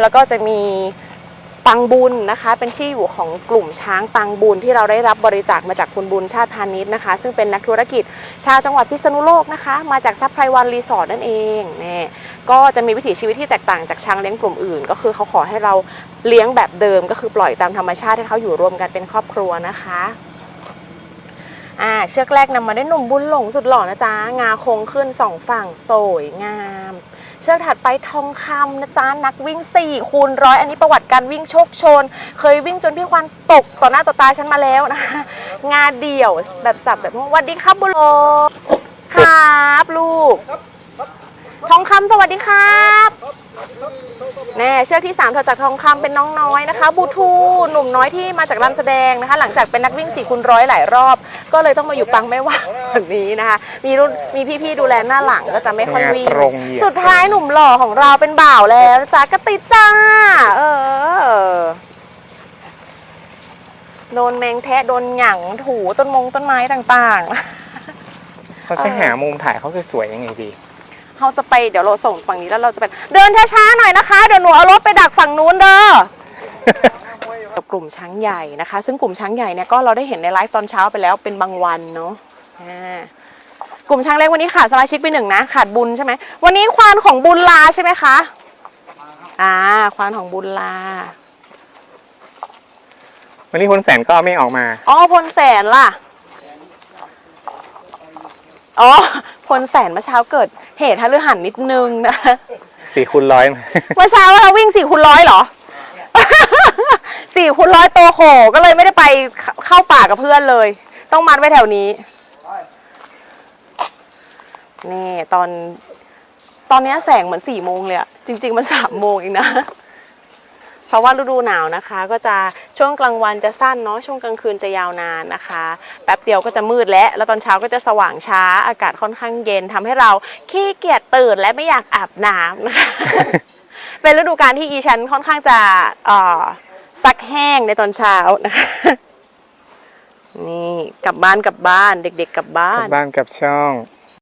แล้วก็จะมีปังบุญนะคะ เป็นที่อยู่ของกลุ่มช้างปังบุญที่เราได้รับบริจาคมาจากคุณบุญชาติพาณิชย์นะคะ ซึ่งเป็นนักธุรกิจชาวจังหวัดพิษณุโลกนะคะ มาจากซับไพรวันรีสอร์ทนั่นเองเนี่ยก็จะมีวิถีชีวิตที่แตกต่างจากช้างเลี้ยงกลุ่มอื่น ก็คือเขาขอให้เราเลี้ยงแบบเดิม ก็คือปล่อยตามธรรมชาติให้เขาอยู่รวมกันเป็นครอบครัวนะคะอ่าเชือกแรกนำมาได้หนุ่มบุญหลงสุดหล่อนะจ๊ะงาคงขึ้นสองฝั่งสวยงาม เชือกถัดไปทองคำนะจ๊ะนักวิ่ง4คูณร้อยอันนี้ประวัติการวิ่งโชคชน เคยวิ่งจนพี่ควันตกต่อหน้าต่อตาฉันมาแล้วนะคะงาเดี่ยวแบบสับแบบว่าสวัสดีครับบุญหลครับลูก ทองคำสวัสดีครับแน่เชือกที่3ามจากทองคำเป็นน้องน้อยนะคะบูทูหนุ่มน้อยที่มาจากรำแสดงนะคะ หลังจากเป็นนักวิ่ง4คูณร้อยหลายรอบ ก็เลยต้องมาอยู่ปังไม่ว่าแบบนี้นะคะ มีรุ่นมีพี่ๆดูแลหน้าหลังก็จะไม่ค่อยวิ่งงาตรงเหยียบ สุดท้ายหนุ่มหล่อของเราเป็นบ่าวแล้วจ้ากระติดจ้า เออ โดนแมงแทะโดนหยั่งถูต้นมงต้นไม้ต่างๆเขาจะหามุมถ่ายเขาสวยๆยังไงดีเราจะไปเดี๋ยวเราส่งฝั่งนี้แล้วเราจะไปเดินช้าๆหน่อยนะคะ เดี๋ยวหนูเอารถไปดักฝั่งนู้นเด้อ กับกลุ่มช้างใหญ่นะคะ ซึ่งกลุ่มช้างใหญ่เนี่ยก็เราได้เห็นในไลฟ์ตอนเช้าไปแล้วเป็นบางวันเนาะอ่ากลุ่มช้างเล็กวันนี้ขาดสมาชิกไปหนึ่งนะ ขาดบุญใช่ไหมวันนี้ควานของบุญลาใช่ไหมคะอ่าควานของบุญลา วันนี้คนแสนก็ไม่ออกมาอ๋อพลแสนล่ะอ๋อพลแสนเมื่อเช้าเกิดเหตุทะลึหันนิดนึงนะสี่คูณร้อยมาเมื่อเช้าเราวิ่งสี่คูณร้อยเหรอ สี่คูณร้อยตัวโขก็เลยไม่ได้ไปเข้าป่ากับเพื่อนเลย ต้องมัดไว้แถวนี้ นี่ตอน ตอนเนี้ยแสงเหมือนสี่โมงเลยอะจริง ๆ มันสามโมงเองนะ เพราะว่าฤดูหนาวนะคะ ก็จะช่วงกลางวันจะสั้นเนาะช่วงกลางคืนจะยาวนานนะคะ แป๊บเดียวก็จะมืดแล้ว แล้วตอนเช้าก็จะสว่างช้า อากาศค่อนข้างเย็นทำให้เราขี้เกียจตื่นและไม่อยากอาบน้ำนะคะ เป็นฤดูกาลที่อีฉันค่อนข้างจะเอ่อ ซักแห้งในตอนเช้านะคะ นี่กลับบ้านกลับบ้านเด็ก ๆ กลับบ้ากลับบ้านกลับช่อง